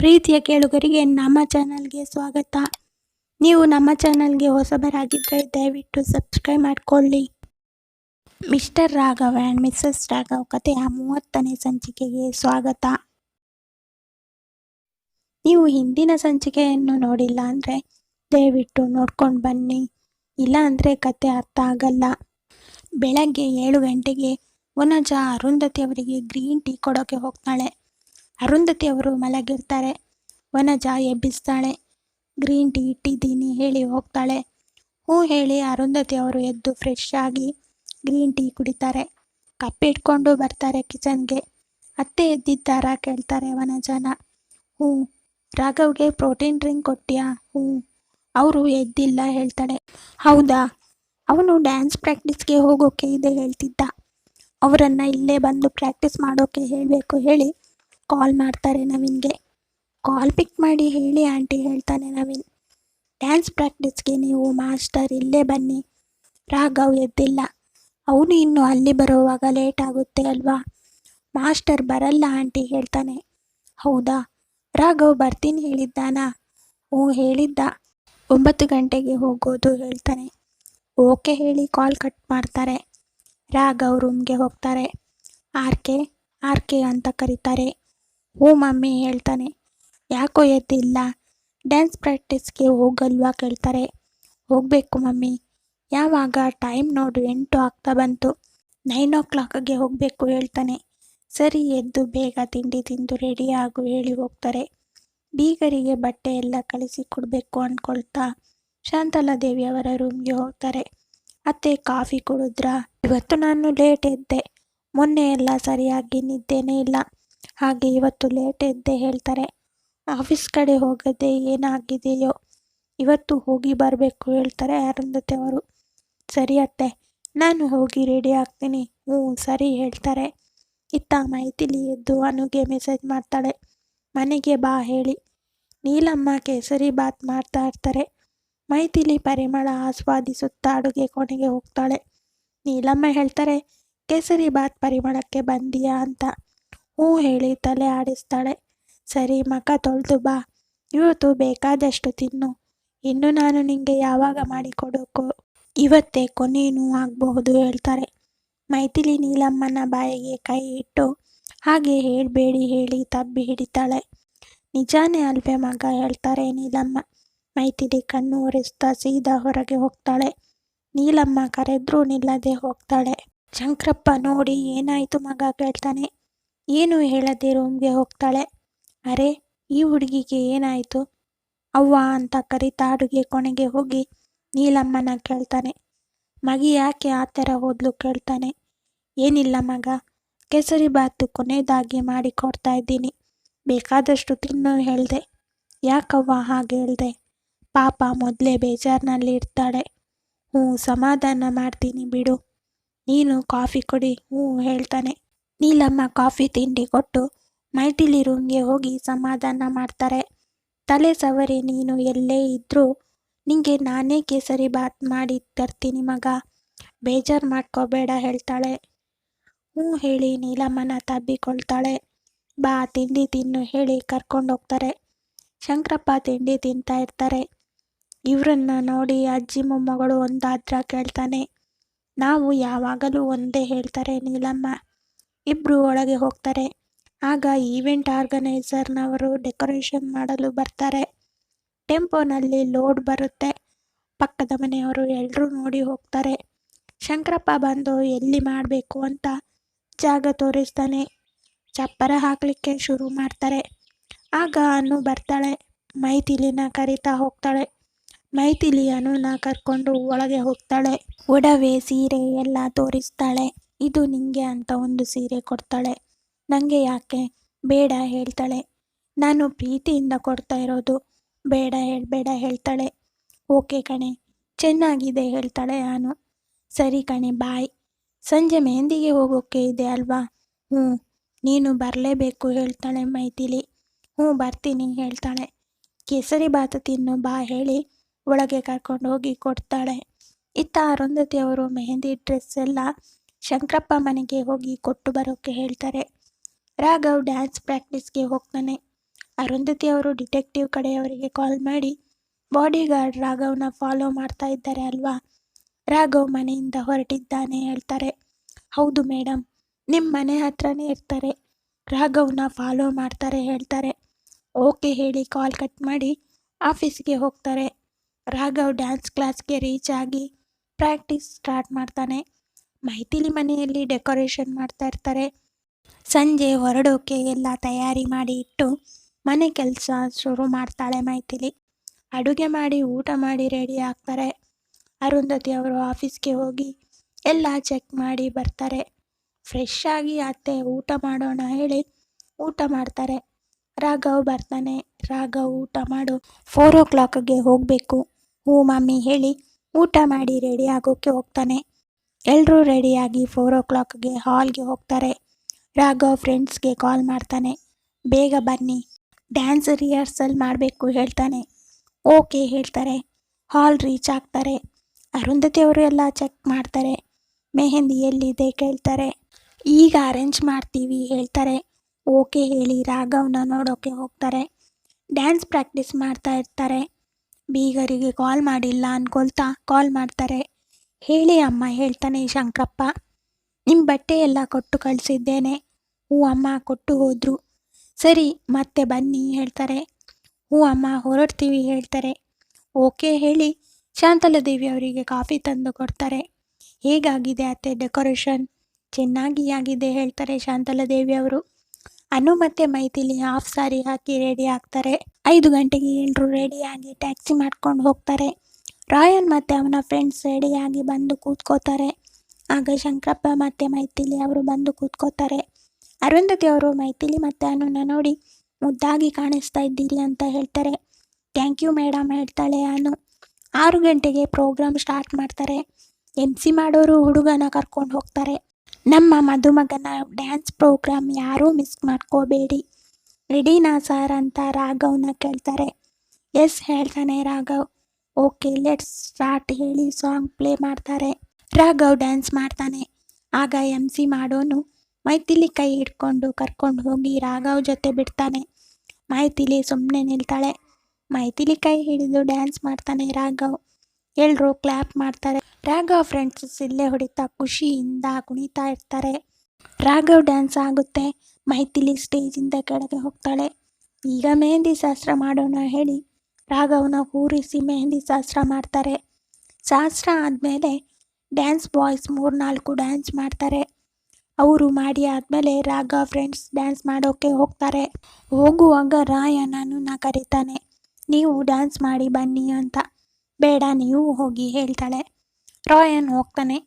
ಪ್ರೀತಿಯ ಕೇಳುಗರಿಗೆ ನಮ್ಮ ಚಾನಲ್ಗೆ ಸ್ವಾಗತ. ನೀವು ನಮ್ಮ ಚಾನಲ್ಗೆ ಹೊಸಬರಾಗಿದ್ದರೆ ದಯವಿಟ್ಟು ಸಬ್ಸ್ಕ್ರೈಬ್ ಮಾಡಿಕೊಳ್ಳಿ. Mister Raghav and missus Raghav ಕಥೆಯ ಮೂವತ್ತನೇ ಸಂಚಿಕೆಗೆ ಸ್ವಾಗತ. ನೀವು ಹಿಂದಿನ ಸಂಚಿಕೆಯನ್ನು ನೋಡಿಲ್ಲ ಅಂದರೆ ದಯವಿಟ್ಟು ನೋಡ್ಕೊಂಡು ಬನ್ನಿ. ಇಲ್ಲ ಅಂದರೆ ಕತೆ ಅರ್ಥ ಆಗಲ್ಲ. ಬೆಳಗ್ಗೆ ಏಳು ಗಂಟೆಗೆ ವನಜ ಅರುಂಧತಿ ಅವರಿಗೆ ಗ್ರೀನ್ ಟೀ ಕೊಡೋಕೆ ಹೋಗ್ತಾಳೆ. ಅರುಂಧತಿ ಅವರು ಮಲಗಿರ್ತಾರೆ. ವನಜ ಎಬ್ಬಿಸ್ತಾಳೆ. ಗ್ರೀನ್ ಟೀ ಇಟ್ಟಿದ್ದೀನಿ ಹೇಳಿ ಹೋಗ್ತಾಳೆ. ಹ್ಞೂ ಹೇಳಿ ಅರುಂಧತಿ ಅವರು ಎದ್ದು ಫ್ರೆಶ್ ಆಗಿ ಗ್ರೀನ್ ಟೀ ಕುಡಿತಾರೆ. ಕಪ್ ಇಟ್ಕೊಂಡು ಬರ್ತಾರೆ ಕಿಚನ್ಗೆ. ಅತ್ತೆ ಎದ್ದಿದ್ದಾರಾ ಕೇಳ್ತಾರೆ ವನಜನ. ಹ್ಞೂ ರಾಘವ್ಗೆ ಪ್ರೋಟೀನ್ ಡ್ರಿಂಕ್ ಕೊಟ್ಟಿಯಾ ಹ್ಞೂ ಅವರು ಎದ್ದಿಲ್ಲ ಹೇಳ್ತಾಳೆ. ಹೌದಾ? ಅವನು ಡ್ಯಾನ್ಸ್ ಪ್ರಾಕ್ಟೀಸ್ಗೆ ಹೋಗೋಕೆ ಇದೆ ಹೇಳ್ತಿದ್ದ. ಅವರನ್ನು ಇಲ್ಲೇ ಬಂದು ಪ್ರಾಕ್ಟೀಸ್ ಮಾಡೋಕೆ ಹೇಳಬೇಕು ಹೇಳಿ ಕಾಲ್ ಮಾಡ್ತಾರೆ ನವೀನ್ಗೆ. ಕಾಲ್ ಪಿಕ್ ಮಾಡಿ ಹೇಳಿ ಆಂಟಿ ಹೇಳ್ತಾನೆ ನವೀನ್. ಡ್ಯಾನ್ಸ್ ಪ್ರಾಕ್ಟೀಸ್ಗೆ ನೀವು ಮಾಸ್ಟರ್ ಇಲ್ಲೇ ಬನ್ನಿ. ರಾಘವ್ ಎದ್ದಿಲ್ಲ. ಅವನು ಇನ್ನು ಅಲ್ಲಿ ಬರುವಾಗ ಲೇಟ್ ಆಗುತ್ತೆ ಅಲ್ವಾ? ಮಾಸ್ಟರ್ ಬರಲ್ಲ ಆಂಟಿ ಹೇಳ್ತಾನೆ. ಹೌದಾ? ರಾಘವ್ ಬರ್ತೀನಿ ಹೇಳಿದ್ದಾನಾ? ಓ ಹೇಳಿದ್ದ. ಒಂಬತ್ತು ಗಂಟೆಗೆ ಹೋಗೋದು ಹೇಳ್ತಾನೆ. ಓಕೆ ಹೇಳಿ ಕಾಲ್ ಕಟ್ ಮಾಡ್ತಾರೆ. ರಾಘವ್ ರೂಮ್ಗೆ ಹೋಗ್ತಾರೆ. ಆರ್ ಕೆ ಆರ್ ಕೆ ಅಂತ ಕರೀತಾರೆ. ಹ್ಞೂ ಮಮ್ಮಿ ಹೇಳ್ತಾನೆ. ಯಾಕೋ ಎದ್ದಿಲ್ಲ? ಡ್ಯಾನ್ಸ್ ಪ್ರಾಕ್ಟೀಸ್ಗೆ ಹೋಗಲ್ವಾ ಕೇಳ್ತಾರೆ. ಹೋಗಬೇಕು ಮಮ್ಮಿ. ಯಾವಾಗ? ಟೈಮ್ ನೋಡು, ಎಂಟು ಆಗ್ತಾ ಬಂತು. ನೈನ್ ಓ ಕ್ಲಾಕ್ಗೆ ಹೋಗಬೇಕು ಹೇಳ್ತಾನೆ. ಸರಿ, ಎದ್ದು ಬೇಗ ತಿಂಡಿ ತಿಂದು ರೆಡಿ ಆಗು ಹೇಳಿ ಹೋಗ್ತಾರೆ. ಬೀಗರಿಗೆ ಬಟ್ಟೆ ಎಲ್ಲ ಕಳಿಸಿ ಕೊಡಬೇಕು ಅಂದ್ಕೊಳ್ತಾ ಶಾಂತಲಾ ದೇವಿ ಅವರ ರೂಮ್ಗೆ ಹೋಗ್ತಾರೆ. ಅತ್ತೆ ಕಾಫಿ ಕುಡಿದ್ರಾ? ಇವತ್ತು ನಾನು ಲೇಟ್ ಎದ್ದೆ. ಮೊನ್ನೆ ಎಲ್ಲ ಸರಿಯಾಗಿ ನಿದ್ದೆನೇ ಇಲ್ಲ. ಹಾಗೆ ಇವತ್ತು ಲೇಟ್ ಎದ್ದೆ ಹೇಳ್ತಾರೆ ಆಫೀಸ್ ಕಡೆ ಹೋಗದೆ ಏನಾಗಿದೆಯೋ? ಇವತ್ತು ಹೋಗಿ ಬರಬೇಕು, ಹೇಳ್ತಾರೆ ಅರುಂಧತಿ ಅವರು. ಸರಿ ಅತ್ತೆ, ನಾನು ಹೋಗಿ ರೆಡಿ ಆಗ್ತೀನಿ. ಹ್ಞೂ, ಸರಿ, ಹೇಳ್ತಾರೆ. ಇತ್ತ ಮೈಥಿಲಿ ಎದ್ದು ಅನುಗೆ ಮೆಸೇಜ್ ಮಾಡ್ತಾಳೆ. ಮನೆಗೆ ಬಾ, ಹೇಳಿ. ನೀಲಮ್ಮ ಕೇಸರಿ ಬಾತ್ ಮಾಡ್ತಾ ಇರ್ತಾರೆ. ಮೈಥಿಲಿ ಪರಿಮಳ ಆಸ್ವಾದಿಸುತ್ತಾ ಅಡುಗೆ ಕೋಣೆಗೆ ಹೋಗ್ತಾಳೆ. ನೀಲಮ್ಮ ಹೇಳ್ತಾರೆ, ಕೇಸರಿ ಬಾತ್ ಪರಿಮಳಕ್ಕೆ ಬಂದಿಯಾ? ಅಂತ. ಹ್ಞೂ ಹೇಳಿ ತಲೆ ಆಡಿಸ್ತಾಳೆ. ಸರಿ ಮಖ ತೊಳೆದು ಬಾ. ಇವತ್ತು ಬೇಕಾದಷ್ಟು ತಿನ್ನು. ಇನ್ನು ನಾನು ನಿಂಗೆ ಯಾವಾಗ ಮಾಡಿಕೊಡೋಕು? ಇವತ್ತೇ ಕೊನೆಯೂ ಆಗಬಹುದು ಹೇಳ್ತಾರೆ. ಮೈಥಿಲಿ ನೀಲಮ್ಮನ ಬಾಯಿಗೆ ಕೈ ಇಟ್ಟು ಹಾಗೆ ಹೇಳಬೇಡಿ ಹೇಳಿ ತಬ್ಬಿ ಹಿಡಿತಾಳೆ. ನಿಜಾನೇ ಅಲ್ವೇ ಮಗ ಹೇಳ್ತಾರೆ ನೀಲಮ್ಮ. ಮೈಥಿಲಿ ಕಣ್ಣು ಒರೆಸ್ತಾ ಸೀದಾ ಹೊರಗೆ ಹೋಗ್ತಾಳೆ. ನೀಲಮ್ಮ ಕರೆದ್ರೂ ನಿಲ್ಲದೆ ಹೋಗ್ತಾಳೆ. ಶಂಕ್ರಪ್ಪ ನೋಡಿ ಏನಾಯಿತು ಮಗ ಕೇಳ್ತಾನೆ. ಏನು ಹೇಳದೆ ರೂಮ್ಗೆ ಹೋಗ್ತಾಳೆ? ಅರೆ, ಈ ಹುಡುಗಿಗೆ ಏನಾಯಿತು? ಅವ್ವ ಅಂತ ಕರಿತಾ ಅಡುಗೆ ಕೊನೆಗೆ ಹೋಗಿ ನೀಲಮ್ಮನ ಕೇಳ್ತಾನೆ. ಮಗಿ ಯಾಕೆ ಆ ಥರ ಹೋದ್ಲು ಕೇಳ್ತಾನೆ. ಏನಿಲ್ಲ ಮಗ, ಕೇಸರಿ ಬಾತು ಕೊನೆಯದಾಗಿ ಮಾಡಿ ಕೊಡ್ತಾ ಇದ್ದೀನಿ. ಬೇಕಾದಷ್ಟು ತಿನ್ನು ಹೇಳ್ದೆ. ಯಾಕವ್ವ ಹಾಗೆ ಹೇಳ್ದೆ? ಪಾಪ ಮೊದಲೇ ಬೇಜಾರಿನಲ್ಲಿ ಇರ್ತಾಳೆ. ಹ್ಞೂ, ಸಮಾಧಾನ ಮಾಡ್ತೀನಿ ಬಿಡು. ನೀನು ಕಾಫಿ ಕೊಡಿ, ಹ್ಞೂ ಹೇಳ್ತಾನೆ. ನೀಲಮ್ಮ ಕಾಫಿ ತಿಂಡಿ ಕೊಟ್ಟು ಮೈಟಿಲಿ ರೂಮ್ಗೆ ಹೋಗಿ ಸಮಾಧಾನ ಮಾಡ್ತಾರೆ. ತಲೆ ಸವರಿ, ನೀನು ಎಲ್ಲೇ ಇದ್ದರೂ ನಿಂಗೆ ನಾನೇ ಕೇಸರಿ ಬಾತ್ ಮಾಡಿ ತರ್ತೀನಿ ಮಗ. ಬೇಜಾರು ಮಾಡ್ಕೋಬೇಡ, ಹೇಳ್ತಾಳೆ. ಹ್ಞೂ ಹೇಳಿ ನೀಲಮ್ಮನ ತಬ್ಬಿಕೊಳ್ತಾಳೆ. ಬಾ, ತಿಂಡಿ ತಿನ್ನು ಹೇಳಿ ಕರ್ಕೊಂಡು ಹೋಗ್ತಾರೆ. ಶಂಕರಪ್ಪ ತಿಂಡಿ ತಿಂತಾ ಇರ್ತಾರೆ. ಇವರನ್ನ ನೋಡಿ ಅಜ್ಜಿ ಮೊಮ್ಮಗಳು ಒಂದಾದ್ರ ಕೇಳ್ತಾನೆ. ನಾವು ಯಾವಾಗಲೂ ಒಂದೇ ಹೇಳ್ತಾರೆ ನೀಲಮ್ಮ. ಇಬ್ಬರು ಒಳಗೆ ಹೋಗ್ತಾರೆ. ಆಗ ಈವೆಂಟ್ ಆರ್ಗನೈಸರ್ನವರು ಡೆಕೋರೇಷನ್ ಮಾಡಲು ಬರ್ತಾರೆ. ಟೆಂಪೋನಲ್ಲಿ ಲೋಡ್ ಬರುತ್ತೆ. ಪಕ್ಕದ ಮನೆಯವರು ಎಲ್ಲರೂ ನೋಡಿ ಹೋಗ್ತಾರೆ. ಶಂಕರಪ್ಪ ಬಂದು ಎಲ್ಲಿ ಮಾಡಬೇಕು ಅಂತ ಜಾಗ ತೋರಿಸ್ತಾನೆ. ಚಪ್ಪರ ಹಾಕಲಿಕ್ಕೆ ಶುರು ಮಾಡ್ತಾರೆ. ಆಗ ಅನು ಬರ್ತಾಳೆ. ಮೈತಿಲಿನ ಕರಿತಾ ಹೋಗ್ತಾಳೆ. ಮೈತಿಲಿ ಅನುನ ಕರ್ಕೊಂಡು ಒಳಗೆ ಹೋಗ್ತಾಳೆ. ಒಡವೆ, ಸೀರೆ ಎಲ್ಲ ತೋರಿಸ್ತಾಳೆ. ಇದು ನಿಂಗೆ ಅಂತ ಒಂದು ಸೀರೆ ಕೊಡ್ತಾಳೆ. ನನಗೆ ಯಾಕೆ? ಬೇಡ ಹೇಳ್ತಾಳೆ. ನಾನು ಪ್ರೀತಿಯಿಂದ ಕೊಡ್ತಾ ಇರೋದು. ಬೇಡ ಹೇಳಬೇಡ ಹೇಳ್ತಾಳೆ. ಓಕೆ ಕಣೆ. ಚೆನ್ನಾಗಿದೆ ಹೇಳ್ತಾಳೆ ನಾನು ಸರಿ ಕಣೆ, ಬಾಯ್. ಸಂಜೆ ಮೆಹಂದಿಗೆ ಹೋಗೋಕ್ಕೆ ಇದೆ ಅಲ್ವಾ? ಹ್ಞೂ. ನೀನು ಬರಲೇಬೇಕು ಹೇಳ್ತಾಳೆ ಮೈತಿಲಿ ಹ್ಞೂ, ಬರ್ತೀನಿ ಹೇಳ್ತಾಳೆ. ಕೇಸರಿ ಬಾತು ತಿನ್ನು, ಬಾ ಹೇಳಿ. ಒಳಗೆ ಕರ್ಕೊಂಡು ಹೋಗಿ ಕೊಡ್ತಾಳೆ. ಇತ್ತ ಅರುಂಧತಿ ಅವರು ಮೆಹಂದಿ ಡ್ರೆಸ್ ಎಲ್ಲ ಶಂಕರಪ್ಪ ಮನೆಗೆ ಹೋಗಿ ಕೊಟ್ಟು ಬರೋಕ್ಕೆ ಹೇಳ್ತಾರೆ. ರಾಘವ್ ಡ್ಯಾನ್ಸ್ ಪ್ರಾಕ್ಟೀಸ್ಗೆ ಹೋಗ್ತಾನೆ. ಅರುಂಧತಿ ಅವರು ಡಿಟೆಕ್ಟಿವ್ ಕಡೆಯವರಿಗೆ ಕಾಲ್ ಮಾಡಿ ಬಾಡಿ ಗಾರ್ಡ್ ರಾಘವ್ನ ಫಾಲೋ ಮಾಡ್ತಾ ಇದ್ದಾರೆ ಅಲ್ವಾ? ರಾಘವ್ ಮನೆಯಿಂದ ಹೊರಟಿದ್ದಾನೆ, ಹೇಳ್ತಾರೆ. ಹೌದು ಮೇಡಮ್ ನಿಮ್ಮ ಮನೆ ಹತ್ರನೇ ಇರ್ತಾರೆ. ರಾಘವ್ನ ಫಾಲೋ ಮಾಡ್ತಾರೆ, ಹೇಳ್ತಾರೆ. ಓಕೆ, ಹೇಳಿ ಕಾಲ್ ಕಟ್ ಮಾಡಿ ಆಫೀಸ್ಗೆ ಹೋಗ್ತಾರೆ. ರಾಘವ್ ಡ್ಯಾನ್ಸ್ ಕ್ಲಾಸ್ಗೆ ರೀಚ್ ಆಗಿ ಪ್ರಾಕ್ಟೀಸ್ ಸ್ಟಾರ್ಟ್ ಮಾಡ್ತಾನೆ. ಮೈಥಿಲಿ ಮನೆಯಲ್ಲಿ ಡೆಕೋರೇಷನ್ ಮಾಡ್ತಾ ಇರ್ತಾರೆ. ಸಂಜೆ ಹೊರಡೋಕೆ ಎಲ್ಲ ತಯಾರಿ ಮಾಡಿ ಇಟ್ಟು ಮನೆ ಕೆಲಸ ಶುರು ಮಾಡ್ತಾಳೆ ಮೈಥಿಲಿ. ಅಡುಗೆ ಮಾಡಿ, ಊಟ ಮಾಡಿ ರೆಡಿ ಆಗ್ತಾರೆ. ಅರುಂಧತಿ ಅವರು ಆಫೀಸ್ಗೆ ಹೋಗಿ ಎಲ್ಲ ಚೆಕ್ ಮಾಡಿ ಬರ್ತಾರೆ. ಫ್ರೆಶ್ ಆಗಿ ಅತ್ತೆ ಊಟ ಮಾಡೋಣ ಹೇಳಿ ಊಟ ಮಾಡ್ತಾರೆ. ರಾಘವ್ ಬರ್ತಾನೆ. ರಾಘವ್ ಊಟ ಮಾಡು ಫೋರ್ ಓ ಕ್ಲಾಕ್ಗೆ ಹೋಗಬೇಕು. ಹ್ಞೂ ಮಮ್ಮಿ ಹೇಳಿ ಊಟ ಮಾಡಿ ರೆಡಿ ಆಗೋಕ್ಕೆ ಹೋಗ್ತಾನೆ. ಎಲ್ಲರೂ ರೆಡಿಯಾಗಿ ಫೋರ್ ಓ ಕ್ಲಾಕ್ಗೆ ಹಾಲ್ಗೆ ಹೋಗ್ತಾರೆ. ರಾಘವ್ ಫ್ರೆಂಡ್ಸ್ಗೆ ಕಾಲ್ ಮಾಡ್ತಾನೆ. ಬೇಗ ಬನ್ನಿ. ಡ್ಯಾನ್ಸ್ ರಿಹರ್ಸಲ್ ಮಾಡಬೇಕು ಹೇಳ್ತಾನೆ. ಓಕೆ ಹೇಳ್ತಾರೆ. ಹಾಲ್ ರೀಚ್ ಆಗ್ತಾರೆ. ಅರುಂಧತಿ ಅವರು ಎಲ್ಲ ಚೆಕ್ ಮಾಡ್ತಾರೆ. ಮೆಹಂದಿ ಎಲ್ಲಿದೆ ಕೇಳ್ತಾರೆ. ಈಗ ಅರೇಂಜ್ ಮಾಡ್ತೀವಿ ಹೇಳ್ತಾರೆ. ಓಕೆ ಹೇಳಿ ರಾಘವ್ನ ನೋಡೋಕೆ ಹೋಗ್ತಾರೆ. ಡ್ಯಾನ್ಸ್ ಪ್ರಾಕ್ಟೀಸ್ ಮಾಡ್ತಾ ಇರ್ತಾರೆ. ಬೀಗರಿಗೆ ಕಾಲ್ ಮಾಡಿಲ್ಲ ಅನ್ಕೊಳ್ತಾ ಕಾಲ್ ಮಾಡ್ತಾರೆ. ಹೇಳಿ ಅಮ್ಮ, ಹೇಳ್ತಾನೆ ಶಂಕರಪ್ಪ. ನಿಮ್ಮ ಬಟ್ಟೆ ಎಲ್ಲ ಕೊಟ್ಟು ಕಳಿಸಿದ್ದೇನೆ. ಹ್ಞೂ ಅಮ್ಮ ಕೊಟ್ಟು ಹೋದ್ರು. ಸರಿ, ಮತ್ತೆ ಬನ್ನಿ, ಹೇಳ್ತಾರೆ. ಹ್ಞೂ ಅಮ್ಮ, ಹೊರಡ್ತೀವಿ, ಹೇಳ್ತಾರೆ. ಓಕೆ, ಹೇಳಿ. ಶಾಂತಲಾದೇವಿ ಅವರಿಗೆ ಕಾಫಿ ತಂದು ಕೊಡ್ತಾರೆ. ಹೇಗಾಗಿದೆ ಅತ್ತೆ ಡೆಕೋರೇಷನ್? ಚೆನ್ನಾಗಿ ಆಗಿದೆ, ಹೇಳ್ತಾರೆ ಶಾಂತಲಾದೇವಿ ಅವರು. ಅನು ಮತ್ತೆ ಮೈತಿಲಿ ಹಾಫ್ ಸಾರಿ ಹಾಕಿ ರೆಡಿ ಆಗ್ತಾರೆ. ಐದು ಗಂಟೆಗೆ ಎಲ್ಲರೂ ರೆಡಿಯಾಗಿ ಟ್ಯಾಕ್ಸಿ ಮಾಡ್ಕೊಂಡು ಹೋಗ್ತಾರೆ. ರಾಯನ್ ಮತ್ತೆ ಅವನ ಫ್ರೆಂಡ್ಸ್ ರೆಡಿಯಾಗಿ ಬಂದು ಕೂತ್ಕೋತಾರೆ. ಆಗ ಶಂಕರಪ್ಪ ಮತ್ತೆ ಮೈಥಿಲಿ ಅವರು ಬಂದು ಕೂತ್ಕೋತಾರೆ. ಅರುಂಧತಿ ಅವರು ಮೈಥಿಲಿ ಮತ್ತೆ ಅನುನ ನೋಡಿ, ಮುದ್ದಾಗಿ ಕಾಣಿಸ್ತಾ ಇದ್ದೀರಿ ಅಂತ ಹೇಳ್ತಾರೆ. ಥ್ಯಾಂಕ್ ಯು ಮೇಡಮ್ ಹೇಳ್ತಾಳೆ ಅನು. ಆರು ಗಂಟೆಗೆ ಪ್ರೋಗ್ರಾಮ್ ಸ್ಟಾರ್ಟ್ ಮಾಡ್ತಾರೆ. ಎಂ ಸಿ ಮಾಡೋರು ಹುಡುಗನ ಕರ್ಕೊಂಡು ಹೋಗ್ತಾರೆ. ನಮ್ಮ ಮದುಮಗನ ಡ್ಯಾನ್ಸ್ ಪ್ರೋಗ್ರಾಮ್ ಯಾರೂ ಮಿಸ್ ಮಾಡ್ಕೋಬೇಡಿ. ರೆಡಿನಾ ಸರ್ ಅಂತ ರಾಘವ್ನ ಕೇಳ್ತಾರೆ. ಎಸ್ ಹೇಳ್ತಾನೆ ರಾಘವ್. ಓಕೆ ಲೆಟ್ಸ್ ಸ್ಟಾರ್ಟ್ ಹೇಳಿ ಸಾಂಗ್ ಪ್ಲೇ ಮಾಡ್ತಾರೆ. ರಾಘವ್ ಡ್ಯಾನ್ಸ್ ಮಾಡ್ತಾನೆ. ಆಗ ಎಂ ಸಿ ಮಾಡೋನು ಮೈತಿಲಿ ಕೈ ಹಿಡ್ಕೊಂಡು ಕರ್ಕೊಂಡು ಹೋಗಿ ರಾಘವ್ ಜೊತೆ ಬಿಡ್ತಾನೆ. ಮೈತಿಲಿ ಸುಮ್ಮನೆ ನಿಲ್ತಾಳೆ. ಮೈತಿಲಿ ಕೈ ಹಿಡಿದು ಡ್ಯಾನ್ಸ್ ಮಾಡ್ತಾನೆ ರಾಘವ್. ಎಲ್ಲರೂ ಕ್ಲ್ಯಾಪ್ ಮಾಡ್ತಾರೆ. ರಾಘವ್ ಫ್ರೆಂಡ್ಸ್ ಇಲ್ಲೇ ಹೊಡಿತಾ ಖುಷಿಯಿಂದ ಕುಣಿತಾ ಇರ್ತಾರೆ. ರಾಘವ್ ಡ್ಯಾನ್ಸ್ ಆಗುತ್ತೆ. ಮೈತಿಲಿ ಸ್ಟೇಜಿಂದ ಕೆಳಗೆ ಹೋಗ್ತಾಳೆ. ಈಗ ಮೆಹಂದಿ ಶಾಸ್ತ್ರ ಮಾಡೋಣ ಹೇಳಿ. ರಾಘವ್ನ ಕೂರಿಸಿ ಮೆಹಂದಿ ಶಾಸ್ತ್ರ ಮಾಡ್ತಾರೆ. ಶಾಸ್ತ್ರ ಆದಮೇಲೆ ಡ್ಯಾನ್ಸ್ ಬಾಯ್ಸ್ ಮೂರ್ನಾಲ್ಕು ಡ್ಯಾನ್ಸ್ ಮಾಡ್ತಾರೆ. ಅವರು ಮಾಡಿ ಆದಮೇಲೆ ರಾಘವ್ ಫ್ರೆಂಡ್ಸ್ ಡ್ಯಾನ್ಸ್ ಮಾಡೋಕ್ಕೆ ಹೋಗ್ತಾರೆ. ಹೋಗುವಾಗ ರಾಯ ನನ್ನನ್ನು ಕರೀತಾನೆ, ನೀವು ಡ್ಯಾನ್ಸ್ ಮಾಡಿ ಬನ್ನಿ ಅಂತ. ಬೇಡ, ನೀವು ಹೋಗಿ ಹೇಳ್ತಾಳೆ. ರಾಯನ್ ಹೋಗ್ತಾನೆ.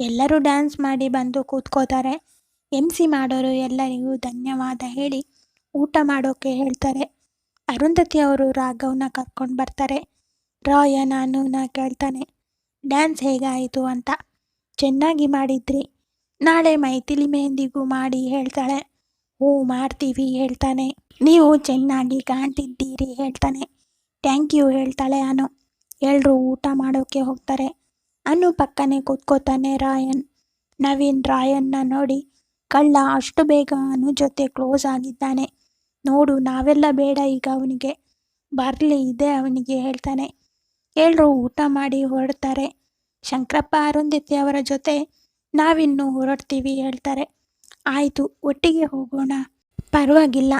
ಎಲ್ಲರೂ ಡ್ಯಾನ್ಸ್ ಮಾಡಿ ಬಂದು ಕೂತ್ಕೋತಾರೆ. ಎಂ ಸಿ ಮಾಡೋರು ಎಲ್ಲರಿಗೂ ಧನ್ಯವಾದ ಹೇಳಿ ಊಟ ಮಾಡೋಕ್ಕೆ ಹೇಳ್ತಾರೆ. ಅರುಂಧತಿ ಅವರು ರಾಘವ್ನ ಕರ್ಕೊಂಡು ಬರ್ತಾರೆ. ರಾಯ ನಾನುನ ಕೇಳ್ತಾನೆ ಡ್ಯಾನ್ಸ್ ಹೇಗಾಯಿತು ಅಂತ? ಚೆನ್ನಾಗಿ ಮಾಡಿದ್ರಿ. ನಾಳೆ ಮೈಥಿಲಿ ಮೆಹಂದಿಗೂ ಮಾಡಿ ಹೇಳ್ತಾಳೆ. ಹ್ಞೂ, ಮಾಡ್ತೀವಿ, ಹೇಳ್ತಾನೆ. ನೀವು ಚೆನ್ನಾಗಿ ಕಾಣ್ತಿದ್ದೀರಿ, ಹೇಳ್ತಾನೆ. ಥ್ಯಾಂಕ್ ಯು ಹೇಳ್ತಾಳೆ ಅನು. ಎಲ್ಲರೂ ಊಟ ಮಾಡೋಕ್ಕೆ ಹೋಗ್ತಾರೆ. ಅನು ಪಕ್ಕನೆ ಕೂತ್ಕೋತಾನೆ ರಾಯನ್. ನವೀನ್ ರಾಯನ್ನ ನೋಡಿ, ಕಳ್ಳ, ಅಷ್ಟು ಬೇಗ ಅನು ಜೊತೆ ಕ್ಲೋಸ್ ಆಗಿದ್ದಾನೆ. ನೋಡು, ನಾವೆಲ್ಲ ಬೇಡ, ಈಗ ಅವನಿಗೆ ಬರಲಿ, ಇದೆ ಅವನಿಗೆ ಹೇಳ್ತಾನೆ. ಎಲ್ಲರೂ ಊಟ ಮಾಡಿ ಹೊರಡ್ತಾರೆ. ಶಂಕರಪ್ಪ, ಅರುಂಧತಿ ಅವರ ಜೊತೆ ನಾವಿನ್ನೂ ಹೊರಡ್ತೀವಿ ಹೇಳ್ತಾರೆ. ಆಯಿತು, ಒಟ್ಟಿಗೆ ಹೋಗೋಣ. ಪರವಾಗಿಲ್ಲ.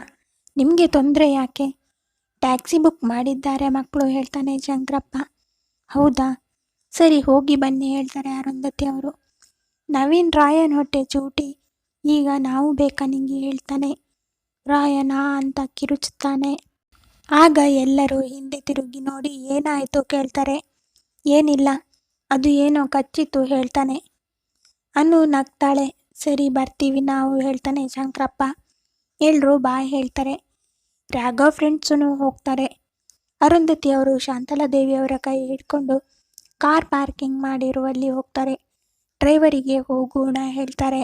ನಿಮಗೆ ತೊಂದರೆ ಯಾಕೆ? ಟ್ಯಾಕ್ಸಿ ಬುಕ್ ಮಾಡಿದ್ದಾರೆ ಮಕ್ಕಳು ಹೇಳ್ತಾನೆ ಶಂಕರಪ್ಪ. ಹೌದಾ? ಸರಿ, ಹೋಗಿ ಬನ್ನಿ ಹೇಳ್ತಾರೆ ಅರುಂಧತಿ ಅವರು. ನವೀನ್, ರಾಯನ್ ಹೊಟ್ಟೆ ಚೂಟಿ. ಈಗ ನಾವು ಬೇಕಾ ನಿಂಗೆ ಹೇಳ್ತಾನೆ. ರಾಯನ ಅಂತ ಕಿರುಚುತ್ತಾನೆ. ಆಗ ಎಲ್ಲರೂ ಹಿಂದೆ ತಿರುಗಿ ನೋಡಿ ಏನಾಯಿತು ಕೇಳ್ತಾರೆ. ಏನಿಲ್ಲ, ಅದು ಏನೋ ಕಚ್ಚಿತು ಹೇಳ್ತಾನೆ. ಅನು ನಗ್ತಾಳೆ. ಸರಿ, ಬರ್ತೀವಿ, ನಾವು ಹೇಳ್ತಾನೆ ಶಂಕರಪ್ಪ. ಎಲ್ಲರೂ ಬಾಯ್ ಹೇಳ್ತಾರೆ. ರಾಘವ್ ಫ್ರೆಂಡ್ಸೂ ಹೋಗ್ತಾರೆ. ಅರುಂಧತಿ ಅವರು ಶಾಂತಲಾದೇವಿಯವರ ಕೈ ಹಿಡ್ಕೊಂಡು ಕಾರ್ ಪಾರ್ಕಿಂಗ್ ಮಾಡಿರುವಲ್ಲಿ ಹೋಗ್ತಾರೆ. ಡ್ರೈವರಿಗೆ ಹೋಗೋಣ ಹೇಳ್ತಾರೆ.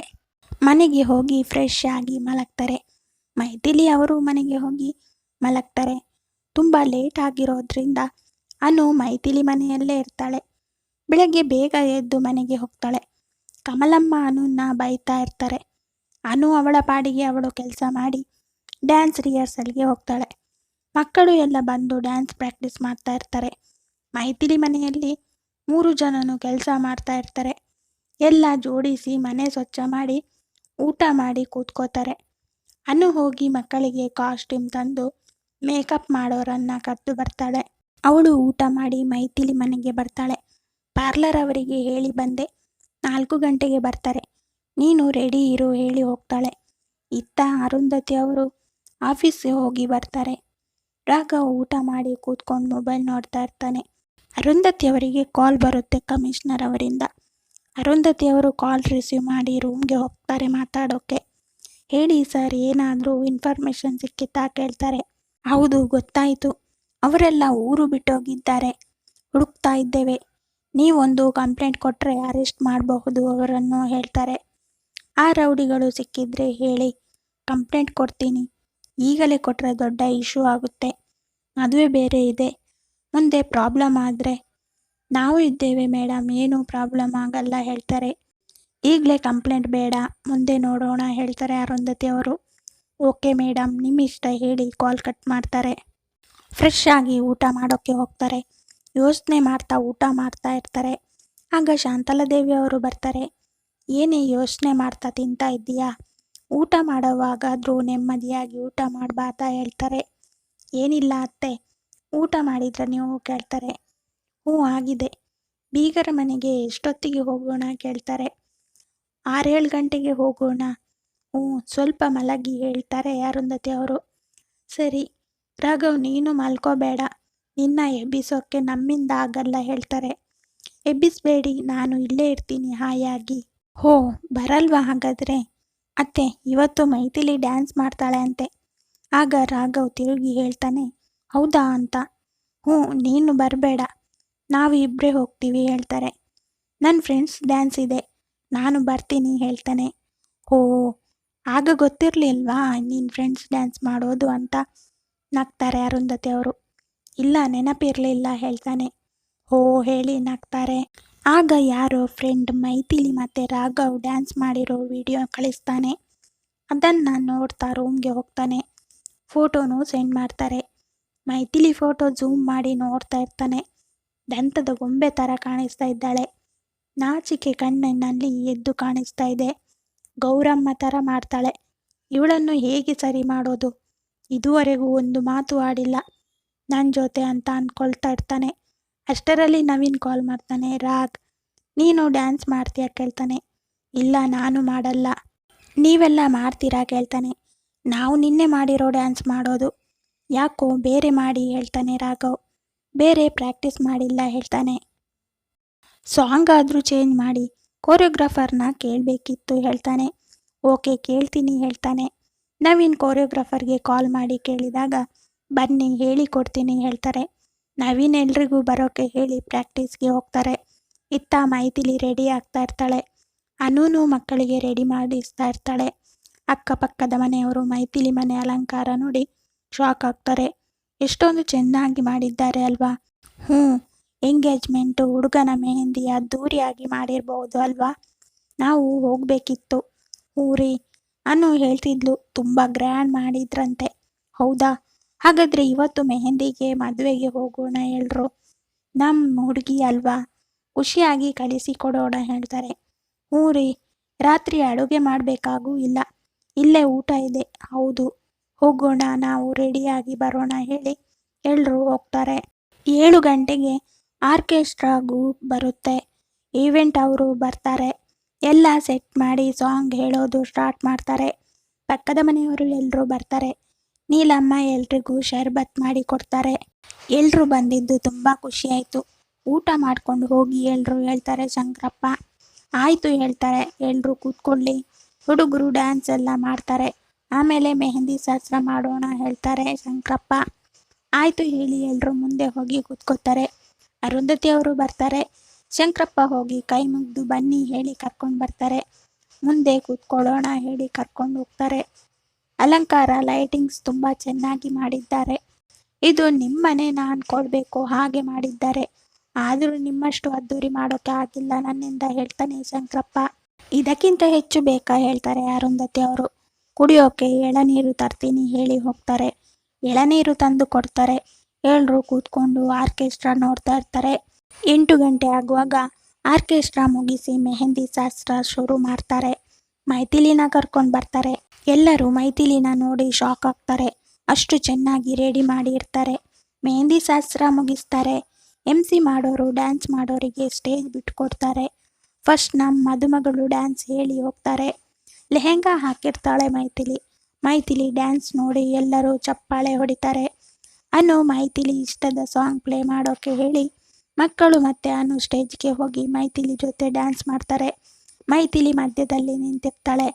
ಮನೆಗೆ ಹೋಗಿ ಫ್ರೆಶ್ ಆಗಿ ಮಲಗ್ತಾರೆ. ಮೈಥಿಲಿ ಅವರು ಮನೆಗೆ ಹೋಗಿ ಮಲಗ್ತಾರೆ. ತುಂಬ ಲೇಟ್ ಆಗಿರೋದ್ರಿಂದ ಅನು ಮೈಥಿಲಿ ಮನೆಯಲ್ಲೇ ಇರ್ತಾಳೆ. ಬೆಳಗ್ಗೆ ಬೇಗ ಎದ್ದು ಮನೆಗೆ ಹೋಗ್ತಾಳೆ. ಕಮಲಮ್ಮ ಅನುನ್ನ ಬೈತಾ ಇರ್ತಾರೆ. ಅನು ಅವಳ ಪಾಡಿಗೆ ಅವಳು ಕೆಲಸ ಮಾಡಿ ಡ್ಯಾನ್ಸ್ ರಿಹರ್ಸಲ್ಗೆ ಹೋಗ್ತಾಳೆ. ಮಕ್ಕಳು ಎಲ್ಲ ಬಂದು ಡ್ಯಾನ್ಸ್ ಪ್ರಾಕ್ಟೀಸ್ ಮಾಡ್ತಾ ಇರ್ತಾರೆ. ಮೈಥಿಲಿ ಮನೆಯಲ್ಲಿ ಮೂರು ಜನನು ಕೆಲಸ ಮಾಡ್ತಾ ಇರ್ತಾರೆ. ಎಲ್ಲ ಜೋಡಿಸಿ ಮನೆ ಸ್ವಚ್ಛ ಮಾಡಿ ಊಟ ಮಾಡಿ ಕೂತ್ಕೋತಾರೆ. ಅನು ಹೋಗಿ ಮಕ್ಕಳಿಗೆ ಕಾಸ್ಟ್ಯೂಮ್ ತಂದು ಮೇಕಪ್ ಮಾಡೋರನ್ನ ಕರೆದು ಬರ್ತಾಳೆ. ಅವಳು ಊಟ ಮಾಡಿ ಮೈಥಿಲಿ ಮನೆಗೆ ಬರ್ತಾಳೆ. ಪಾರ್ಲರ್ ಅವರಿಗೆ ಹೇಳಿ ಬಂದೆ. ನಾಲ್ಕು ಗಂಟೆಗೆ ಬರ್ತಾರೆ. ನೀನು ರೆಡಿ ಇರು ಹೇಳಿ ಹೋಗ್ತಾಳೆ. ಇತ್ತ ಅರುಂಧತಿ ಅವರು ಆಫೀಸ್ಗೆ ಹೋಗಿ ಬರ್ತಾರೆ. ರಾಘವ್ ಊಟ ಮಾಡಿ ಕೂತ್ಕೊಂಡು ಮೊಬೈಲ್ ನೋಡ್ತಾ ಇರ್ತಾನೆ. ಅರುಂಧತಿ ಅವರಿಗೆ ಕಾಲ್ ಬರುತ್ತೆ ಕಮಿಷನರ್ ಅವರಿಂದ. ಅರುಂಧತಿ ಅವರು ಕಾಲ್ ರಿಸೀವ್ ಮಾಡಿ ರೂಮ್ಗೆ ಹೋಗ್ತಾರೆ ಮಾತಾಡೋಕ್ಕೆ ಹೇಳಿ ಸರ್, ಏನಾದರೂ ಇನ್ಫಾರ್ಮೇಷನ್ ಸಿಕ್ಕಿತ್ತಾ ಕೇಳ್ತಾರೆ. ಹೌದು, ಗೊತ್ತಾಯಿತು. ಅವರೆಲ್ಲ ಊರು ಬಿಟ್ಟೋಗಿದ್ದಾರೆ ಹುಡುಕ್ತಾ ಇದ್ದೇವೆ. ನೀವೊಂದು ಕಂಪ್ಲೇಂಟ್ ಕೊಟ್ಟರೆ ಅರೆಸ್ಟ್ ಮಾಡಬಹುದು ಅವರನ್ನು ಹೇಳ್ತಾರೆ. ಆ ರೌಡಿಗಳು ಸಿಕ್ಕಿದ್ರೆ ಹೇಳಿ ಕಂಪ್ಲೇಂಟ್ ಕೊಡ್ತೀನಿ. ಈಗಲೇ ಕೊಟ್ಟರೆ ದೊಡ್ಡ ಇಶ್ಯೂ ಆಗುತ್ತೆ. ಮದುವೆ ಬೇರೆ ಇದೆ. ಮುಂದೆ ಪ್ರಾಬ್ಲಮ್ ಆದರೆ, ನಾವು ಇದ್ದೇವೆ ಮೇಡಮ್ ಏನೂ ಪ್ರಾಬ್ಲಮ್ ಆಗಲ್ಲ ಹೇಳ್ತಾರೆ. ಈಗಲೇ ಕಂಪ್ಲೇಂಟ್ ಬೇಡ, ಮುಂದೆ ನೋಡೋಣ ಹೇಳ್ತಾರೆ ಅರುಂಧತಿ ಅವರು ಓಕೆ ಮೇಡಮ್ ನಿಮ್ಮ ಇಷ್ಟ ಹೇಳಿ ಕಾಲ್ ಕಟ್ ಮಾಡ್ತಾರೆ. ಫ್ರೆಶ್ ಆಗಿ ಊಟ ಮಾಡೋಕ್ಕೆ ಹೋಗ್ತಾರೆ. ಯೋಚನೆ ಮಾಡ್ತಾ ಊಟ ಮಾಡ್ತಾ ಇರ್ತಾರೆ. ಆಗ ಶಾಂತಲಾದೇವಿ ಅವರು ಬರ್ತಾರೆ. ಏನೇ ಯೋಚನೆ ಮಾಡ್ತಾ ತಿಂತಾ ಇದ್ದೀಯಾ? ಊಟ ಮಾಡೋವಾಗಾದರೂ ನೆಮ್ಮದಿಯಾಗಿ ಊಟ ಮಾಡಬಾರ್ದಾ ಹೇಳ್ತಾರೆ. ಏನಿಲ್ಲ ಅತ್ತೆ, ಊಟ ಮಾಡಿದ್ರೆ ನೀವು ಕೇಳ್ತಾರೆ. ಹ್ಞೂ ಆಗಿದೆ. ಬೀಗರ ಮನೆಗೆ ಎಷ್ಟೊತ್ತಿಗೆ ಹೋಗೋಣ ಕೇಳ್ತಾರೆ. ಆರೇಳು ಗಂಟೆಗೆ ಹೋಗೋಣ. ಹ್ಞೂ, ಸ್ವಲ್ಪ ಮಲಗಿ ಹೇಳ್ತಾರೆ ಅರುಂಧತಿ ಅವರು. ಸರಿ, ರಾಘವ್, ನೀನು ಮಲ್ಕೋಬೇಡ. ನಿನ್ನ ಎಬ್ಬಿಸೋಕ್ಕೆ ನಮ್ಮಿಂದ ಆಗಲ್ಲ ಹೇಳ್ತಾರೆ. ಎಬ್ಬಿಸಬೇಡಿ, ನಾನು ಇಲ್ಲೇ ಇರ್ತೀನಿ, ಹಾಯಾಗಿ. ಹೋ, ಬರಲ್ವಾ ಹಾಗಾದರೆ? ಅತ್ತೆ, ಇವತ್ತು ಮೈಥಿಲಿ ಡ್ಯಾನ್ಸ್ ಮಾಡ್ತಾಳೆ ಅಂತೆ. ಆಗ ರಾಘವ್ ತಿರುಗಿ ಹೇಳ್ತಾನೆ, ಹೌದಾ ಅಂತ. ಹ್ಞೂ, ನೀನು ಬರಬೇಡ. ನಾವು ಇಬ್ಬರೇ ಹೋಗ್ತೀವಿ ಹೇಳ್ತಾರೆ. ನನ್ನ ಫ್ರೆಂಡ್ಸ್ ಡ್ಯಾನ್ಸ್ ಇದೆ. ನಾನು ಬರ್ತೀನಿ ಹೇಳ್ತಾನೆ. ಓ ಆಗ ಗೊತ್ತಿರಲಿಲ್ವಾ ನಿನ್ನ ಫ್ರೆಂಡ್ಸ್ ಡ್ಯಾನ್ಸ್ ಮಾಡೋದು ಅಂತ? ನಗ್ತಾರೆ ಅರುಂಧತಿ ಅವರು. ಇಲ್ಲ, ನೆನಪಿರಲಿಲ್ಲ ಹೇಳ್ತಾನೆ. ಓ ಹೇಳಿ ನಗ್ತಾರೆ. ಆಗ ಯಾರೋ ಫ್ರೆಂಡ್ ಮೈಥಿಲಿ ಮತ್ತು ರಾಘವ್ ಡ್ಯಾನ್ಸ್ ಮಾಡಿರೋ ವಿಡಿಯೋ ಕಳಿಸ್ತಾನೆ. ಅದನ್ನು ನೋಡ್ತಾ ರೂಮ್ಗೆ ಹೋಗ್ತಾನೆ. ಫೋಟೋನು ಸೆಂಡ್ ಮಾಡ್ತಾರೆ. ಮೈಥಿಲಿ ಫೋಟೋ ಝೂಮ್ ಮಾಡಿ ನೋಡ್ತಾ ಇರ್ತಾನೆ. ದಂತದ ಗೊಂಬೆ ಥರ ಕಾಣಿಸ್ತಾ ಇದ್ದಾಳೆ. ನಾಚಿಕೆ ಕಣ್ಣಿನಲ್ಲಿ ಎದ್ದು ಕಾಣಿಸ್ತಾ ಇದೆ. ಗೌರಮ್ಮ ಥರ ಮಾಡ್ತಾಳೆ. ಇವಳನ್ನು ಹೇಗೆ ಸರಿ ಮಾಡೋದು? ಇದುವರೆಗೂ ಒಂದು ಮಾತು ಆಡಿಲ್ಲ. ನನ್ನ ಜೊತೆ ಅಂತ ಅಂದ್ಕೊಳ್ತಾ ಇರ್ತಾನೆ. ಅಷ್ಟರಲ್ಲಿ ನವೀನ್ ಕಾಲ್ ಮಾಡ್ತಾನೆ. ರಾಗ್, ನೀನು ಡ್ಯಾನ್ಸ್ ಮಾಡ್ತೀಯ ಕೇಳ್ತಾನೆ. ಇಲ್ಲ, ನಾನು ಮಾಡಲ್ಲ. ನೀವೆಲ್ಲ ಮಾಡ್ತೀರಾ ಕೇಳ್ತಾನೆ. ನಾವು ನಿನ್ನೆ ಮಾಡಿರೋ ಡ್ಯಾನ್ಸ್ ಮಾಡೋದು. ಯಾಕೋ ಬೇರೆ ಮಾಡಿ ಹೇಳ್ತಾನೆ ರಾಘವ್. ಬೇರೆ ಪ್ರಾಕ್ಟೀಸ್ ಮಾಡಿಲ್ಲ ಹೇಳ್ತಾನೆ. ಸಾಂಗ್ ಆದರೂ ಚೇಂಜ್ ಮಾಡಿ ಕೋರಿಯೋಗ್ರಾಫರ್ನ ಕೇಳಬೇಕಿತ್ತು ಹೇಳ್ತಾನೆ. ಓಕೆ, ಕೇಳ್ತೀನಿ ಹೇಳ್ತಾನೆ. ನವೀನ್ ಕೋರಿಯೋಗ್ರಾಫರ್ಗೆ ಕಾಲ್ ಮಾಡಿ ಕೇಳಿದಾಗ, ಬನ್ನಿ ಹೇಳಿಕೊಡ್ತೀನಿ ಹೇಳ್ತಾರೆ. ನವೀನ್ ಎಲ್ರಿಗೂ ಬರೋಕ್ಕೆ ಹೇಳಿ ಪ್ರಾಕ್ಟೀಸ್ಗೆ ಹೋಗ್ತಾರೆ. ಇತ್ತ ಮೈತಿಲಿ ರೆಡಿ ಆಗ್ತಾ ಇರ್ತಾಳೆ. ಅನೂನು ಮಕ್ಕಳಿಗೆ ರೆಡಿ ಮಾಡಿಸ್ತಾ ಇರ್ತಾಳೆ. ಅಕ್ಕಪಕ್ಕದ ಮನೆಯವರು ಮೈತಿಲಿ ಮನೆ ಅಲಂಕಾರ ನೋಡಿ ಶಾಕ್ ಆಗ್ತಾರೆ. ಎಷ್ಟೊಂದು ಚೆನ್ನಾಗಿ ಮಾಡಿದ್ದಾರೆ ಅಲ್ವಾ? ಹ್ಞೂ ಎಂಗೇಜ್ಮೆಂಟು, ಹುಡುಗನ ಮೆಹಂದಿ ಅದ್ದೂರಿಯಾಗಿ ಮಾಡಿರ್ಬೋದು ಅಲ್ವಾ? ನಾವು ಹೋಗಬೇಕಿತ್ತು. ಊರಿ, ಅನ್ನು ಹೇಳ್ತಿದ್ಲು. ತುಂಬ ಗ್ರ್ಯಾಂಡ್ ಮಾಡಿದ್ರಂತೆ. ಹೌದಾ? ಹಾಗಾದರೆ ಇವತ್ತು ಮೆಹಂದಿಗೆ ಮದುವೆಗೆ ಹೋಗೋಣ ಎಲ್ರು ನಮ್ಮ ಹುಡುಗಿ ಅಲ್ವಾ? ಖುಷಿಯಾಗಿ ಕಳಿಸಿ ಕೊಡೋಣ ಹೇಳ್ತಾರೆ. ಹ್ಞೂ ರೀ ರಾತ್ರಿ ಅಡುಗೆ ಮಾಡಬೇಕಾಗೂ ಇಲ್ಲ. ಇಲ್ಲೇ ಊಟ ಇದೆ. ಹೌದು. ಹೋಗೋಣ, ನಾವು ರೆಡಿಯಾಗಿ ಬರೋಣ ಹೇಳಿ. ಎಲ್ಲರೂ ಹೋಗ್ತಾರೆ. ಏಳು ಗಂಟೆಗೆ ಆರ್ಕೆಸ್ಟ್ರಾ ಗ್ರೂಪ್ ಬರುತ್ತೆ. ಈವೆಂಟ್ ಅವರು ಬರ್ತಾರೆ. ಎಲ್ಲ ಸೆಟ್ ಮಾಡಿ ಸಾಂಗ್ ಹೇಳೋದು ಸ್ಟಾರ್ಟ್ ಮಾಡ್ತಾರೆ. ಪಕ್ಕದ ಮನೆಯವರು ಎಲ್ಲರೂ ಬರ್ತಾರೆ. ನೀಲಮ್ಮ ಎಲ್ರಿಗೂ ಶರ್ಬತ್ ಮಾಡಿ ಕೊಡ್ತಾರೆ. ಎಲ್ಲರೂ ಬಂದಿದ್ದು ತುಂಬ ಖುಷಿಯಾಯಿತು ಊಟ ಮಾಡ್ಕೊಂಡು ಹೋಗಿ ಎಲ್ಲರೂ ಹೇಳ್ತಾರೆ, ಶಂಕರಪ್ಪ, ಆಯಿತು, ಹೇಳ್ತಾರೆ. ಎಲ್ಲರೂ ಕೂತ್ಕೊಳ್ಳಿ. ಹುಡುಗರು ಡ್ಯಾನ್ಸ್ ಎಲ್ಲ ಮಾಡ್ತಾರೆ. ಆಮೇಲೆ ಮೆಹಂದಿ ಶಾಸ್ತ್ರ ಮಾಡೋಣ ಹೇಳ್ತಾರೆ ಶಂಕರಪ್ಪ. ಆಯಿತು ಹೇಳಿ ಎಲ್ಲರೂ ಮುಂದೆ ಹೋಗಿ ಕೂತ್ಕೋತಾರೆ ಅರುಂಧತಿ ಅವರು ಬರ್ತಾರೆ. ಶಂಕರಪ್ಪ ಹೋಗಿ ಕೈ ಮುಗಿದು ಬನ್ನಿ ಹೇಳಿ ಕರ್ಕೊಂಡು ಬರ್ತಾರೆ. ಮುಂದೆ ಕೂತ್ಕೊಳ್ಳೋಣ ಹೇಳಿ ಕರ್ಕೊಂಡು ಹೋಗ್ತಾರೆ. ಅಲಂಕಾರ ಲೈಟಿಂಗ್ಸ್ ತುಂಬ ಚೆನ್ನಾಗಿ ಮಾಡಿದ್ದಾರೆ. ಇದು ನಿಮ್ಮನೇನ ಅನ್ಕೊಳ್ಬೇಕು ಹಾಗೆ ಮಾಡಿದ್ದಾರೆ. ಆದರೂ ನಿಮ್ಮಷ್ಟು ಅದ್ದೂರಿ ಮಾಡೋಕೆ ಆಗಿಲ್ಲ ನನ್ನಿಂದ ಹೇಳ್ತಾನೆ ಶಂಕರಪ್ಪ. ಇದಕ್ಕಿಂತ ಹೆಚ್ಚು ಬೇಕಾ ಹೇಳ್ತಾರೆ ಅರುಂಧತಿ ಅವರು. ಕುಡಿಯೋಕೆ ಎಳನೀರು ತರ್ತೀನಿ ಹೇಳಿ ಹೋಗ್ತಾರೆ. ಎಳನೀರು ತಂದು ಕೊಡ್ತಾರೆ. ಎಲ್ಲರೂ ಕೂತ್ಕೊಂಡು ಆರ್ಕೆಸ್ಟ್ರಾ ನೋಡ್ತಾ ಇರ್ತಾರೆ. ಎಂಟು ಗಂಟೆ ಆಗುವಾಗ ಆರ್ಕೆಸ್ಟ್ರಾ ಮುಗಿಸಿ ಮೆಹಂದಿ ಶಾಸ್ತ್ರ ಶುರು ಮಾಡ್ತಾರೆ. ಮೈಥಿಲಿನ ಕರ್ಕೊಂಡು ಬರ್ತಾರೆ. ಎಲ್ಲರೂ ಮೈಥಿಲಿನ ನೋಡಿ ಶಾಕ್ ಆಗ್ತಾರೆ. ಅಷ್ಟು ಚೆನ್ನಾಗಿ ರೆಡಿ ಮಾಡಿ ಇರ್ತಾರೆ. ಮೆಹಂದಿ ಶಾಸ್ತ್ರ ಮುಗಿಸ್ತಾರೆ. ಎಂ ಸಿ ಮಾಡೋರು ಡ್ಯಾನ್ಸ್ ಮಾಡೋರಿಗೆ ಸ್ಟೇಜ್ ಬಿಟ್ಕೊಡ್ತಾರೆ. ಫಸ್ಟ್ ನಮ್ಮ ಮದುಮಗಳು ಡ್ಯಾನ್ಸ್ ಹೇಳಿ ಹೋಗ್ತಾರೆ. ಲೆಹೆಂಗಾ ಹಾಕಿರ್ತಾಳೆ ಮೈಥಿಲಿ. ಮೈಥಿಲಿ ಡ್ಯಾನ್ಸ್ ನೋಡಿ ಎಲ್ಲರೂ ಚಪ್ಪಾಳೆ ಹೊಡಿತಾರೆ. ಅನು ಮೈಥಿಲಿ ಇಷ್ಟದ ಸಾಂಗ್ ಪ್ಲೇ ಮಾಡೋಕೆ ಹೇಳಿ. ಮಕ್ಕಳು ಮತ್ತೆ ಅನು ಸ್ಟೇಜ್ಗೆ ಹೋಗಿ ಮೈಥಿಲಿ ಜೊತೆ ಡ್ಯಾನ್ಸ್ ಮಾಡ್ತಾರೆ. ಮೈಥಿಲಿ ಮಧ್ಯದಲ್ಲಿ ನಿಂತಿರ್ತಾಳೆ.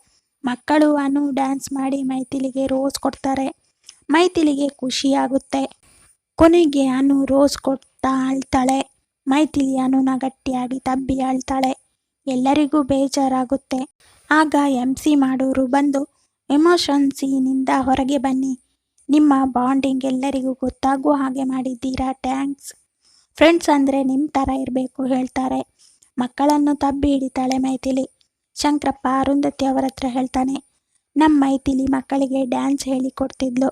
ಮಕ್ಕಳು ಅನು ಡ್ಯಾನ್ಸ್ ಮಾಡಿ ಮೈಥಿಲಿಗೆ ರೋಸ್ ಕೊಡ್ತಾರೆ. ಮೈಥಿಲಿಗೆ ಖುಷಿಯಾಗುತ್ತೆ ಕೊನೆಗೆ ಅನು ರೋಸ್ ಕೊಡ್ತಾ ಅಳ್ತಾಳೆ. ಮೈಥಿಲಿ ಅನುನ ಗಟ್ಟಿಯಾಗಿ ತಬ್ಬಿ ಅಳ್ತಾಳೆ. ಎಲ್ಲರಿಗೂ ಬೇಜಾರಾಗುತ್ತೆ. ಆಗ ಎಂ ಸಿ ಮಾಡೋರು ಬಂದು ಎಮೋಷನ್ ಸೀನಿಂದ ಹೊರಗೆ ಬನ್ನಿ. ನಿಮ್ಮ ಬಾಂಡಿಂಗ್ ಎಲ್ಲರಿಗೂ ಗೊತ್ತಾಗುವ ಹಾಗೆ ಮಾಡಿದ್ದೀರಾ? ಟ್ಯಾಂಕ್ಸ್ ಫ್ರೆಂಡ್ಸ್ ಅಂದರೆ ನಿಮ್ಮ ಥರ ಇರಬೇಕು ಹೇಳ್ತಾರೆ. ಮಕ್ಕಳನ್ನು ತಬ್ಬಿ ಹಿಡಿತಾಳೆ ಮೈಥಿಲಿ. ಶಂಕರಪ್ಪ ಅರುಂಧತಿ ಅವರ ಹತ್ರ ಹೇಳ್ತಾನೆ ನಮ್ಮ ಮೈಥಿಲಿ ಮಕ್ಕಳಿಗೆ ಡ್ಯಾನ್ಸ್ ಹೇಳಿಕೊಡ್ತಿದ್ಲು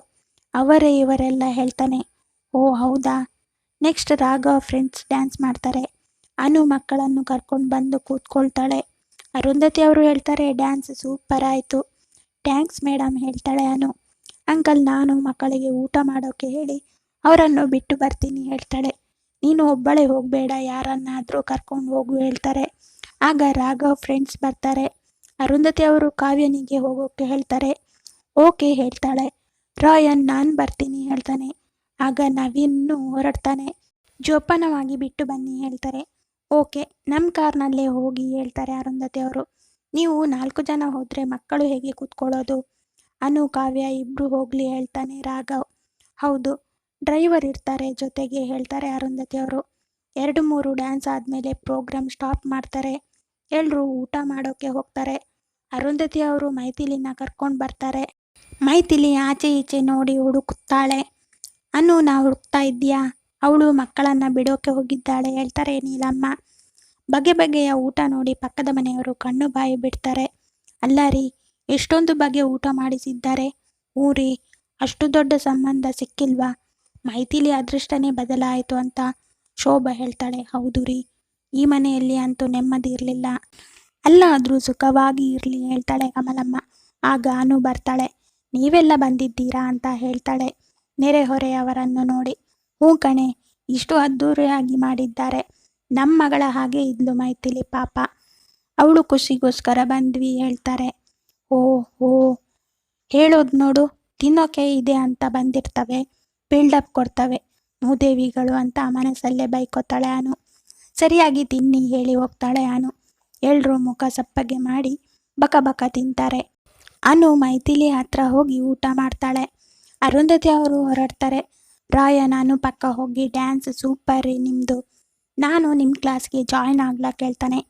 ಅವರೇ ಇವರೆಲ್ಲ ಹೇಳ್ತಾನೆ, ಓ ಹೌದಾ? ನೆಕ್ಸ್ಟ್ ರಾಘವ್ ಫ್ರೆಂಡ್ಸ್ ಡ್ಯಾನ್ಸ್ ಮಾಡ್ತಾರೆ. ಅನು ಮಕ್ಕಳನ್ನು ಕರ್ಕೊಂಡು ಬಂದು ಕೂತ್ಕೊಳ್ತಾಳೆ. ಅರುಂಧತಿ ಅವರು ಹೇಳ್ತಾರೆ ಡ್ಯಾನ್ಸ್ ಸೂಪರ್ ಆಯಿತು. ಥ್ಯಾಂಕ್ಸ್ ಮೇಡಮ್ ಹೇಳ್ತಾಳೆ ಅನು. ಅಂಕಲ್ ನಾನು ಮಕ್ಕಳಿಗೆ ಊಟ ಮಾಡೋಕೆ ಹೇಳಿ ಅವರನ್ನು ಬಿಟ್ಟು ಬರ್ತೀನಿ ಹೇಳ್ತಾಳೆ. ನೀನು ಒಬ್ಬಳೇ ಹೋಗಬೇಡ, ಯಾರನ್ನಾದರೂ ಕರ್ಕೊಂಡು ಹೋಗು ಹೇಳ್ತಾರೆ. ಆಗ ರಾಘವ್ ಫ್ರೆಂಡ್ಸ್ ಬರ್ತಾರೆ. ಅರುಂಧತಿ ಅವರು ಕಾವ್ಯನಿಗೆ ಹೋಗೋಕೆ ಹೇಳ್ತಾರೆ. ಓಕೆ ಹೇಳ್ತಾಳೆ. ರಾಯನ್ ನಾನು ಬರ್ತೀನಿ ಹೇಳ್ತಾನೆ. ಆಗ ನವೀನ್ನು ಹೊರಡ್ತಾನೆ. ಜೋಪಾನವಾಗಿ ಬಿಟ್ಟು ಬನ್ನಿ ಹೇಳ್ತಾರೆ. ಓಕೆ ನಮ್ಮ ಕಾರ್ನಲ್ಲೇ ಹೋಗಿ ಹೇಳ್ತಾರೆ ಅರುಂಧತಿ ಅವರು. ನೀವು ನಾಲ್ಕು ಜನ ಹೋದರೆ ಮಕ್ಕಳು ಹೇಗೆ ಕೂತ್ಕೊಳ್ಳೋದು? ಅನು ಕಾವ್ಯ ಇಬ್ರು ಹೋಗಲಿ ಹೇಳ್ತಾನೆ ರಾಘವ್. ಹೌದು, ಡ್ರೈವರ್ ಇರ್ತಾರೆ ಜೊತೆಗೆ ಹೇಳ್ತಾರೆ ಅರುಂಧತಿ ಅವರು ಎರಡು ಮೂರು ಡ್ಯಾನ್ಸ್ ಆದಮೇಲೆ ಪ್ರೋಗ್ರಾಮ್ ಸ್ಟಾಪ್ ಮಾಡ್ತಾರೆ. ಎಲ್ಲರೂ ಊಟ ಮಾಡೋಕ್ಕೆ ಹೋಗ್ತಾರೆ. ಅರುಂಧತಿ ಅವರು ಮೈಥಿಲಿನ ಕರ್ಕೊಂಡು ಬರ್ತಾರೆ. ಮೈಥಿಲಿ ಆಚೆ ಈಚೆ ನೋಡಿ ಹುಡುಕುತ್ತಾಳೆ ಅನು, ನಾ ಹುಡುಕ್ತಾ ಇದ್ದೀಯಾ? ಅವಳು ಮಕ್ಕಳನ್ನು ಬಿಡೋಕೆ ಹೋಗಿದ್ದಾಳೆ ಹೇಳ್ತಾರೆ ನೀಲಮ್ಮ. ಬಗೆ ಬಗೆಯ ಊಟ ನೋಡಿ ಪಕ್ಕದ ಮನೆಯವರು ಕಣ್ಣು ಬಾಯಿ ಬಿಡ್ತಾರೆ. ಅಲ್ಲ ರೀ ಎಷ್ಟೊಂದು ಬಗೆ ಊಟ ಮಾಡಿಸಿದ್ದಾರೆ. ಊರಿ, ಅಷ್ಟು ದೊಡ್ಡ ಸಂಬಂಧ ಸಿಕ್ಕಿಲ್ವಾ? ಮೈಥಿಲಿ ಅದೃಷ್ಟನೇ ಬದಲಾಯಿತು ಅಂತ ಶೋಭಾ ಹೇಳ್ತಾಳೆ. ಹೌದು ರೀ, ಈ ಮನೆಯಲ್ಲಿ ಅಂತೂ ನೆಮ್ಮದಿ ಇರಲಿಲ್ಲ. ಅಲ್ಲಾದರೂ ಸುಖವಾಗಿ ಇರಲಿ ಹೇಳ್ತಾಳೆ ಕಮಲಮ್ಮ. ಆಗ ಅನು ಬರ್ತಾಳೆ. ನೀವೆಲ್ಲ ಬಂದಿದ್ದೀರಾ ಅಂತ ಹೇಳ್ತಾಳೆ. ನೆರೆಹೊರೆಯವರನ್ನು ನೋಡಿ. ಹ್ಞೂ ಕಣೆ, ಇಷ್ಟು ಅದ್ಧೂರಿಯಾಗಿ ಮಾಡಿದ್ದಾರೆ. ನಮ್ಮ ಮಗಳ ಹಾಗೆ ಇದ್ಲು ಮೈಥಿಲಿ ಪಾಪ. ಅವಳು ಖುಷಿಗೋಸ್ಕರ ಬಂದ್ವಿ ಹೇಳ್ತಾರೆ. ಓ ಓ. ಹೇಳೋದು ನೋಡು, ತಿನ್ನೋಕೆ ಇದೆ ಅಂತ ಬಂದಿರ್ತವೆ ಬಿಲ್ಡಪ್ ಕೊಡ್ತವೆ. ಮೂದೇವಿಗಳು ಅಂತ ಮನಸ್ಸಲ್ಲೇ ಬೈಕೋತಾಳೆ ಅನು. ಸರಿಯಾಗಿ ತಿನ್ನಿ ಹೇಳಿ ಹೋಗ್ತಾಳೆ ಅನು. ಎಲ್ರೂ ಮುಖ ಸಪ್ಪಗೆ ಮಾಡಿ ಬಕ ಬಕ ತಿಂತಾರೆ. ಅನು ಮೈಥಿಲಿ ಹತ್ರ ಹೋಗಿ ಊಟ ಮಾಡ್ತಾಳೆ. ಅರುಂಧತಿ ಅವರು ಹೊರಡ್ತಾರೆ. ರಾಯ ನಾನು ಪಕ್ಕ ಹೋಗಿ ಡ್ಯಾನ್ಸ್ ಸೂಪರ್ ರೀ ನಿಮ್ಮದು ನಾನು ನಿಮ್ಮ ಕ್ಲಾಸ್ಗೆ ಜಾಯ್ನ್ ಆಗ್ಲಾ? ಹೇಳ್ತಾನೆ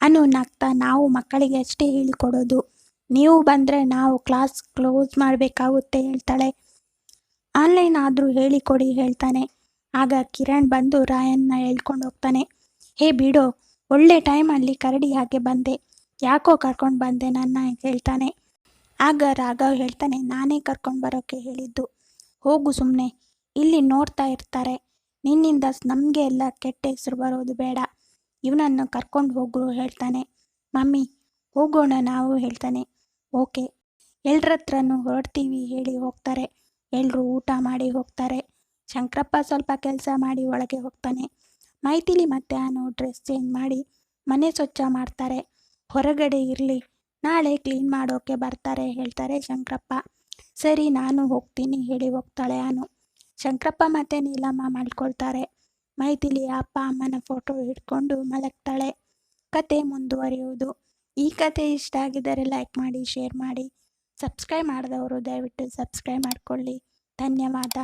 ಅನು ನಗ್ತಾ, ನಾವು ಮಕ್ಕಳಿಗೆ ಅಷ್ಟೇ ಹೇಳಿಕೊಡೋದು. ನೀವು ಬಂದರೆ ನಾವು ಕ್ಲಾಸ್ ಕ್ಲೋಸ್ ಮಾಡಬೇಕಾಗುತ್ತೆ ಹೇಳ್ತಾಳೆ. ಆನ್ಲೈನ್ ಆದರೂ ಹೇಳಿಕೊಡಿ ಹೇಳ್ತಾನೆ. ಆಗ ಕಿರಣ್ ಬಂದು ರಾಯನ್ನ ಹೇಳ್ಕೊಂಡು ಹೋಗ್ತಾನೆ. ಹೇ ಬಿಡೋ, ಒಳ್ಳೆ ಟೈಮಲ್ಲಿ ಕರಡಿ ಹಾಗೆ ಬಂದೆ. ಯಾಕೋ ಕರ್ಕೊಂಡು ಬಂದೆ ನನ್ನ ಹೇಳ್ತಾನೆ. ಆಗ ರಾಘವ್ ಹೇಳ್ತಾನೆ, ನಾನೇ ಕರ್ಕೊಂಡು ಬರೋಕ್ಕೆ ಹೇಳಿದ್ದು. ಹೋಗು ಸುಮ್ಮನೆ ಇಲ್ಲಿ ನೋಡ್ತಾ ಇರ್ತಾರೆ. ನಿನ್ನಿಂದ ನಮಗೆ ಎಲ್ಲ ಕೆಟ್ಟ ಹೆಸರು ಬರೋದು ಬೇಡ. ಇವನನ್ನು ಕರ್ಕೊಂಡು ಹೋಗು ಹೇಳ್ತಾನೆ. ಮಮ್ಮಿ, ಹೋಗೋಣ ನಾವು ಹೇಳ್ತಾನೆ. ಓಕೆ. ಎಲ್ರತ್ರನೂ ಹೊರಡ್ತೀವಿ ಹೇಳಿ ಹೋಗ್ತಾರೆ. ಎಲ್ಲರೂ ಊಟ ಮಾಡಿ ಹೋಗ್ತಾರೆ. ಶಂಕರಪ್ಪ ಸ್ವಲ್ಪ ಕೆಲಸ ಮಾಡಿ ಒಳಗೆ ಹೋಗ್ತಾನೆ. ಮೈಥಿಲಿ ಮತ್ತೆ ಅನು ಡ್ರೆಸ್ ಚೇಂಜ್ ಮಾಡಿ ಮನೆ ಸ್ವಚ್ಛ ಮಾಡ್ತಾರೆ. ಹೊರಗಡೆ ಇರಲಿ, ನಾಳೆ ಕ್ಲೀನ್ ಮಾಡೋಕೆ ಬರ್ತಾರೆ ಹೇಳ್ತಾರೆ ಶಂಕರಪ್ಪ. ಸರಿ, ನಾನು ಹೋಗ್ತೀನಿ ಹೇಳಿ ಹೋಗ್ತಾಳೆ ಅನು. ಶಂಕರಪ್ಪ ಮತ್ತೆ ನೀಲಮ್ಮ ಮಾಡ್ಕೊಳ್ತಾರೆ ಮೈಥಿಲಿ ಅಪ್ಪ ಅಮ್ಮನ ಫೋಟೋ ಹಿಡ್ಕೊಂಡು ಮಲಗ್ತಾಳೆ. ಕತೆ ಮುಂದುವರಿಯುವುದು. ಈ ಕತೆ ಇಷ್ಟ ಆಗಿದ್ದರೆ ಲೈಕ್ ಮಾಡಿ ಶೇರ್ ಮಾಡಿ ಸಬ್ಸ್ಕ್ರೈಬ್ ಮಾಡಿದವರು ದಯವಿಟ್ಟು ಸಬ್ಸ್ಕ್ರೈಬ್ ಮಾಡಿಕೊಳ್ಳಿ. ಧನ್ಯವಾದ.